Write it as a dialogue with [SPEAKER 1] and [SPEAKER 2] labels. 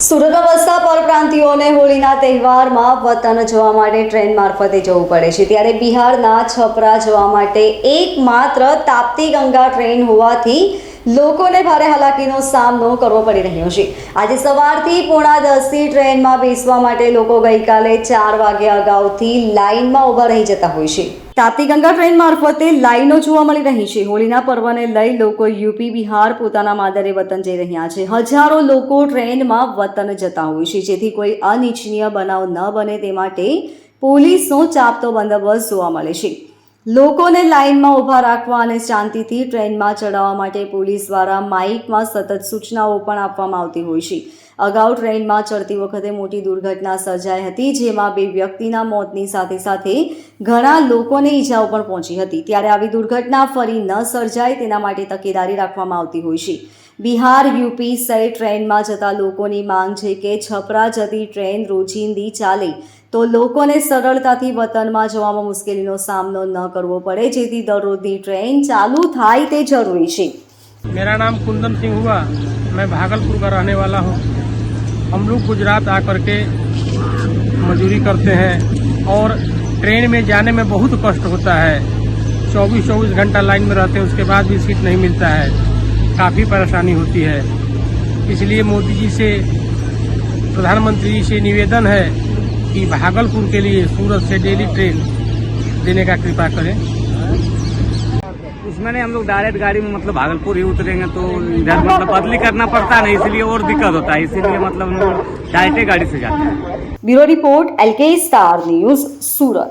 [SPEAKER 1] સુરતમાં વસતા પરપ્રાંતિઓને હોળીના તહેવારમાં વતન જવા માટે ટ્રેન મારફતે જવું પડે છે. ત્યારે બિહારના છપરા જવા માટે એકમાત્ર તાપ્તી ગંગા ટ્રેન હોવાથી લોકોને ભારે હાલાકીનો સામનો કરવો પડી રહ્યો છે. આજે સવારથી પોણા દસથી ટ્રેનમાં બેસવા માટે લોકો ગઈકાલે ચાર વાગ્યા અગાઉથી લાઇનમાં ઊભા રહી જતા હોય છે. તાપ્તી ગંગા ટ્રેન મારફતે લાઈનો જોવા મળી રહી છે. હોળીના પર્વને લઈ લોકો યુપી, બિહાર, પોતાના માદરે વતન જઈ રહ્યા છે. હજારો લોકો ટ્રેનમાં વતન જતા હોય છે. જેથી કોઈ અનિચ્છનીય બનાવ ન બને તે માટે પોલીસનો ચાપતો બંદોબસ્ત જોવા મળે છે. લોકોને લાઇનમાં ઊભા રાખવા અને શાંતિથી ટ્રેનમાં ચડાવવા માટે પોલીસ દ્વારા માઇકમાં સતત સૂચનાઓ પણ આપવામાં આવતી હોય છે. અગાઉ ટ્રેનમાં ચડતી વખતે મોટી દુર્ઘટના સર્જાઈ હતી, જેમાં બે વ્યક્તિના મોતની સાથે સાથે ઘણા લોકોને ઈજાઓ પણ પહોંચી હતી. ત્યારે આવી દુર્ઘટના ફરી ન સર્જાય તેના માટે તકેદારી રાખવામાં આવતી હોય છે. બિહાર, યુપી સહિત ટ્રેનમાં જતા લોકોની માંગ છે કે છપરા જતી ટ્રેન રોજિંદી ચાલે. તો લોકોને સરળતાથી વતનમાં જવામાં મુશ્કેલીનો સામનો ન કરવો પડે જેથી દરરોજની ટ્રેન ચાલુ થાય તે જરૂરી છે
[SPEAKER 2] मेरा नाम कुंदन सिंह हुआ मैं भागलपुर का रहने वाला हूँ हम लोग गुजरात आकर के मजदूरी करते हैं और ट्रेन में जाने में बहुत कष्ट होता है चौबीस चौबीस घंटा लाइन में रहते हैं उसके बाद भी सीट नहीं मिलता है काफ़ी परेशानी होती है इसलिए मोदी जी से प्रधानमंत्री जी से निवेदन है कि भागलपुर के लिए सूरत से डेली ट्रेन देने का कृपा करें
[SPEAKER 3] इसमें हम लोग डायरेक्ट गाड़ी में मतलब भागलपुर ही उतरेंगे तो इधर मतलब बदली करना पड़ता है इसलिए और दिक्कत होता है इसीलिए मतलब हम लोग डायरेक्ट गाड़ी से जाते हैं
[SPEAKER 1] bureau report L K Star News Surat